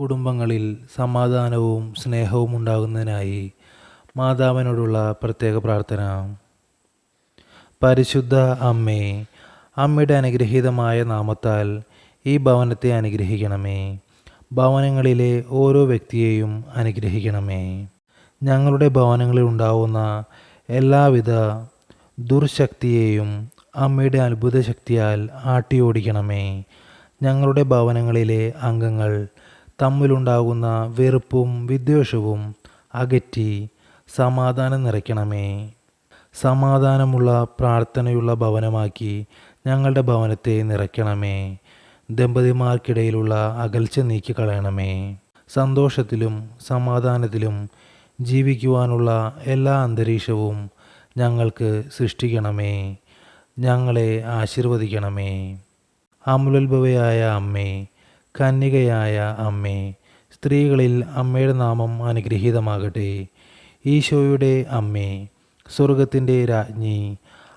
കുടുംബങ്ങളിൽ സമാധാനവും സ്നേഹവും ഉണ്ടാകുന്നതിനായി മാതാവിനോടുള്ള പ്രത്യേക പ്രാർത്ഥന. പരിശുദ്ധ അമ്മേ അമ്മയുടെ അനുഗ്രഹീതമായ നാമത്താൽ ഈ ഭവനത്തെ അനുഗ്രഹിക്കണമേ. ഭവനങ്ങളിലെ ഓരോ വ്യക്തിയെയും അനുഗ്രഹിക്കണമേ. ഞങ്ങളുടെ ഭവനങ്ങളിൽ ഉണ്ടാവുന്ന എല്ലാവിധ ദുർശക്തിയെയും അമ്മയുടെ അത്ഭുത ശക്തിയാൽ ആട്ടിയോടിക്കണമേ. ഞങ്ങളുടെ ഭവനങ്ങളിലെ അംഗങ്ങൾ തമ്മിലുണ്ടാകുന്ന വെറുപ്പും വിദ്വേഷവും അകറ്റി സമാധാനം നിറയ്ക്കണമേ. സമാധാനമുള്ള പ്രാർത്ഥനയുള്ള ഭവനമാക്കി ഞങ്ങളുടെ ഭവനത്തെ നിറയ്ക്കണമേ. ദമ്പതിമാർക്കിടയിലുള്ള അകൽച്ച നീക്കിക്കളയണമേ. സന്തോഷത്തിലും സമാധാനത്തിലും ജീവിക്കുവാനുള്ള എല്ലാ അന്തരീക്ഷവും ഞങ്ങൾക്ക് സൃഷ്ടിക്കണമേ. ഞങ്ങളെ ആശീർവദിക്കണമേ. അമുലത്ഭവയായ അമ്മേ കന്യകയായ അമ്മേ സ്ത്രീകളിൽ അമ്മയുടെ നാമം അനുഗ്രഹീതമാകട്ടെ. ഈശോയുടെ അമ്മേ സ്വർഗത്തിന്റെ രാജ്ഞി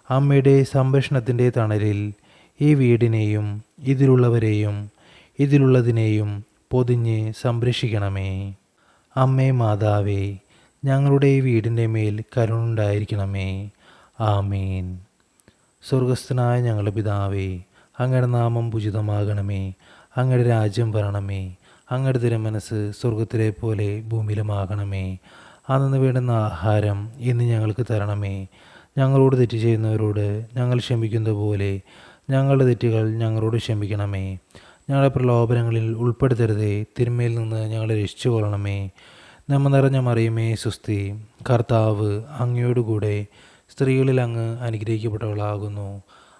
അമ്മയുടെ സംരക്ഷണത്തിന്റെ തണലിൽ ഈ വീടിനെയും ഇതിലുള്ളവരെയും ഇതിലുള്ളതിനെയും പൊതിഞ്ഞ് സംരക്ഷിക്കണമേ. അമ്മേ മാതാവേ ഞങ്ങളുടെ ഈ വീടിന്റെ മേൽ കരുണുണ്ടായിരിക്കണമേ ആമീൻ. സ്വർഗസ്ഥനായ ഞങ്ങളുടെ പിതാവേ അങ്ങയുടെ നാമം പൂജിതമാകണമേ അങ്ങയുടെ രാജ്യം വരണമേ. അങ്ങയുടെ തിരുമനസ് സ്വർഗത്തിലെ പോലെ ഭൂമിയിലുമാകണമേ. അന്നു വേണ്ടുന്ന ആഹാരം ഇന്ന് ഞങ്ങൾക്ക് തരണമേ. ഞങ്ങളോട് തെറ്റ് ചെയ്യുന്നവരോട് ഞങ്ങൾ ക്ഷമിക്കുന്ന പോലെ ഞങ്ങളുടെ തെറ്റുകൾ ഞങ്ങളോട് ക്ഷമിക്കണമേ. ഞങ്ങളെ പ്രലോഭനങ്ങളിൽ ഉൾപ്പെടുത്തരുതേ. തിന്മയിൽ നിന്ന് ഞങ്ങളെ രക്ഷിച്ചു കൊള്ളണമേ നമ്മ നിറഞ്ഞ മറിയമേ സുസ്തി കർത്താവ് അങ്ങയോടുകൂടെ സ്ത്രീകളിൽ അങ്ങ് അനുഗ്രഹിക്കപ്പെട്ടവളാകുന്നു.